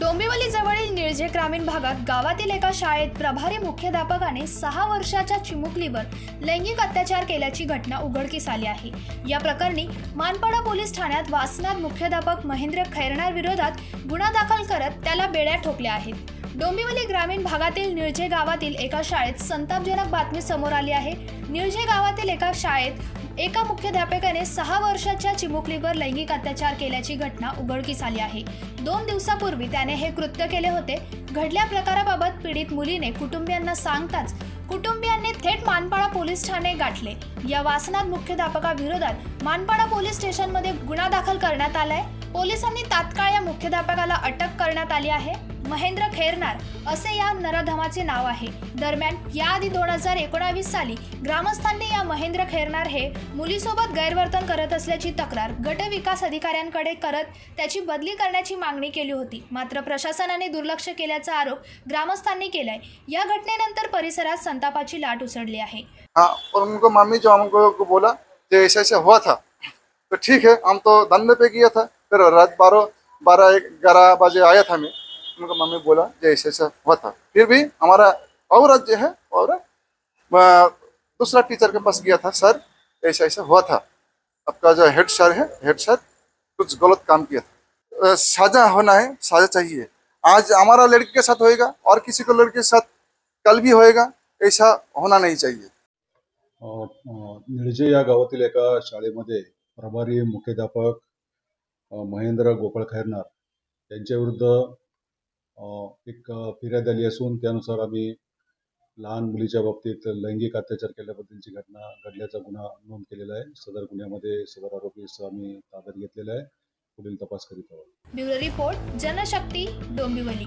डोंबिवली जवळील निळजे ग्रामीण भागात गावातील एका शाळेत प्रभारी मुख्याध्यापकाने सहा वर्षाच्या चिमुकलीवर लैंगिक अत्याचार केल्याची घटना उघडकीस आली आहे. या प्रकरणी मानपाडा पोलीस ठाण्यात वासनात मुख्याध्यापक महेंद्र खैरनार विरोधात गुन्हा दाखल करत त्याला बेड्या ठोकल्या आहेत. डोंबिवली ग्रामीण भागातील निळजे गावातील एका शाळेत संतापजनक बातमी समोर आली आहे. निळजे गावातील एका शाळेत एका मुख्याध्यापकाने सहा वर्षाच्या चिमुकलीवर लैंगिक अत्याचार केल्याची घटना उघडकीस आली आहे. दोन दिवसापूर्वी त्याने हे कृत्य केले होते. घडल्या प्रकाराबाबत पीडित मुलीने कुटुंबियांना सांगताच कुटुंबियांनी थेट मानपाडा पोलीस ठाणे गाठले. या वासनात मुख्याध्यापकाविरोधात मानपाडा पोलीस स्टेशनमध्ये गुन्हा दाखल करण्यात आलाय. पोलिसांनी तात्काळ या मुख्याध्यापकाला अटक करण्यात आली आहे. महेंद्र खेरनार असे या नराधमाचे नाव आहे. दरम्यान याआधी दोन हजार एकोणावीस साली ग्रामस्थांनी या महेंद्र खेरनार हे मुलीसोबत गैरवर्तन करत असल्याची तक्रार गट विकास अधिकाऱ्यांकडे करत त्याची बदली करण्याची मागणी केली होती. मात्र प्रशासनाने दुर्लक्ष केल्याचा आरोप ग्रामस्थांनी केलाय. या घटनेनंतर परिसरात संतापाची लाट उसळली आहे. उनको मामी जो हमको बोला कि हुआ था तो ठीक है हम तो धंधे पे किया था। फिर रात बारह बारह एक ग्यारह बजे आया था मैं। उनको मम्मी बोला कि ऐसा हुआ था। फिर भी हमारा औरत जो है औरत अ, दूसरा टीचर के पास गया था सर ऐसा ऐसा हुआ था। आपका जो हेड सर है हेड सर कुछ गलत काम किया था। साजा होना है साजा चाहिए। आज हमारा लड़की के साथ होएगा और किसी को लड़के के साथ कल भी होएगा ऐसा होना नहीं चाहिए। निळजे या गावातील एका शाळेमध्ये प्रभारी मुख्याध्यापक महेंद्र गोपाळ खैरनार यांच्याविरुद्ध अ, एक फिर्याद आली असून त्यानुसार आम्ही लहान मुलीच्या बाबतीत लैंगिक अत्याचार केल्याबद्दलची घटना घडल्याचा गुन्हा नोंद केलेला आहे. सदर गुन्ह्यामध्ये सदर आरोपीस आम्ही ताब्यात घेतलेला आहे. पुढील तपास करीत आहोत. Bureau report Janshakti Dombivli.